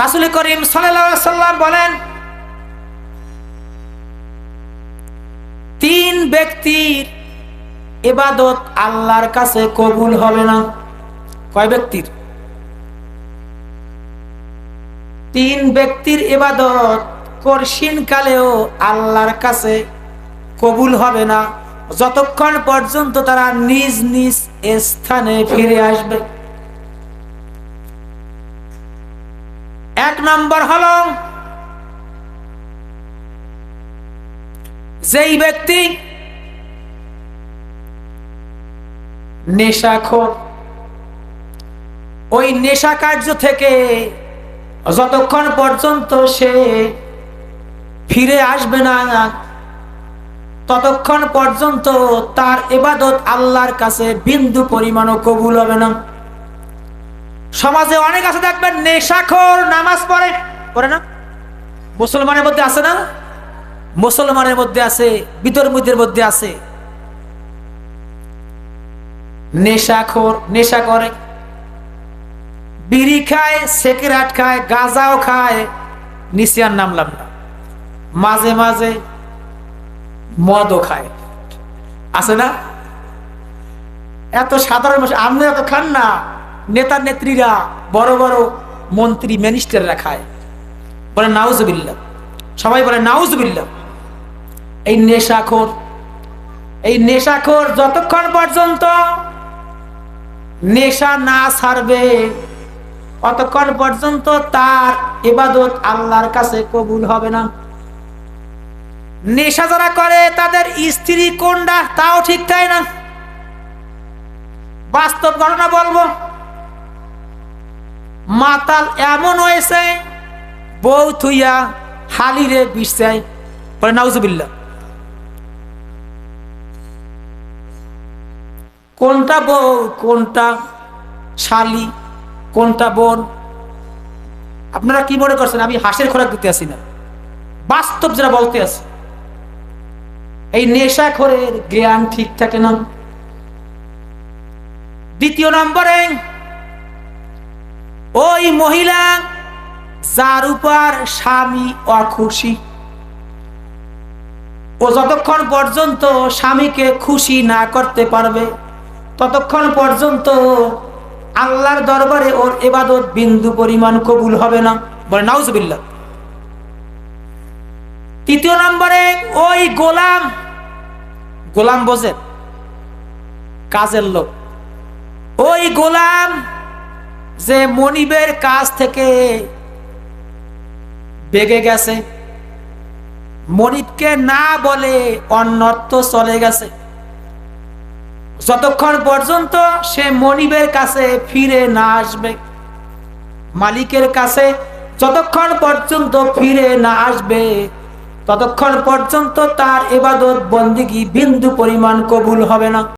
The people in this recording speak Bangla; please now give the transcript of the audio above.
রাসুল করিম সাল্লাম বলেন, তিন ব্যক্তির এবাদত আল্লাহর কাছে কবুল হবে না। কয় ব্যক্তির? তিন ব্যক্তির এবাদত করসিন কালেও আল্লাহর কাছে কবুল হবে না। যতক্ষণ পর্যন্ত তারা নিজ নিজ স্থানে ফিরে আসবে। এক নম্বর হল, যেই ব্যক্তি নেশাখোর, ওই নেশা কার্য থেকে যতক্ষণ পর্যন্ত সে ফিরে আসবে না, ততক্ষণ পর্যন্ত তার এবাদত আল্লাহর কাছে বিন্দু পরিমাণও কবুল হবে না। সমাজে অনেক আছে, দেখবেন নেশাখোর নামাজ পড়ে। পড়ে না? মুসলমানের মধ্যে আছে না? মুসলমানের মধ্যে আছে, বিতর্মীদের মধ্যে আছে। নেশাখোর, নেশা করে। বিড়ি খায়, সেকেরাট খায়, গাঁজাও খায় নিশিয়ার নামলাম না। মাঝে মাঝে মদও খায়। আছে না? এত সাধারণ মানুষ, আপনি এত খান না। নেতা নেত্রীরা বড় বড় মন্ত্রী মিনিস্টাররা খায়। বলে নাউজবিল্লা সবাই বলে নাউজবিল্লা এই নেশাখোর এই নেশাখোর যতক্ষণ পর্যন্ত নেশা না ছাড়বে, অতক্ষণ পর্যন্ত তার এবাদত আল্লাহর কাছে কবুল হবে না। নেশা যারা করে, তাদের স্ত্রী কোনটা তাও ঠিক তাই না। বাস্তব ঘটনা বলব মাতাল এমন হয়েছে, বউ থুইয়া হালিরে বিষায় বলে নাউজুবিল্লা কোনটা বউ, কোনটা শালি, কোনটা বোন? আপনারা কি মনে করছেন, আমি হাসের খোরাক দিতে আসি না? বাস্তব যারা বলতে আছে এই নেশাখোরের জ্ঞান ঠিক থাকে না। দ্বিতীয় নম্বরে ওই মহিলা যার উপর স্বামী অখুশি। ও যতক্ষণ পর্যন্ত স্বামীকে খুশি না করতে পারবে, ততক্ষণ পর্যন্ত আল্লাহর দরবারে ওর এবাদত বিন্দু পরিমাণ কবুল হবে না। বলে নাউজবিল্লা তৃতীয় নম্বরে ওই গোলাম গোলাম বোঝেন, কাজের লোক। ওই গোলাম যে মনিবের কাছ থেকে বেগে গেছে। মনিবকে না বলে অন্যত্র চলে গেছে। যতক্ষণ পর্যন্ত সে মনিবের কাছে ফিরে না আসবে, মালিকের কাছে যতক্ষণ পর্যন্ত ফিরে না আসবে, ততক্ষণ পর্যন্ত তার এবাদত বন্দিগি বিন্দু পরিমাণ কবুল হবে না।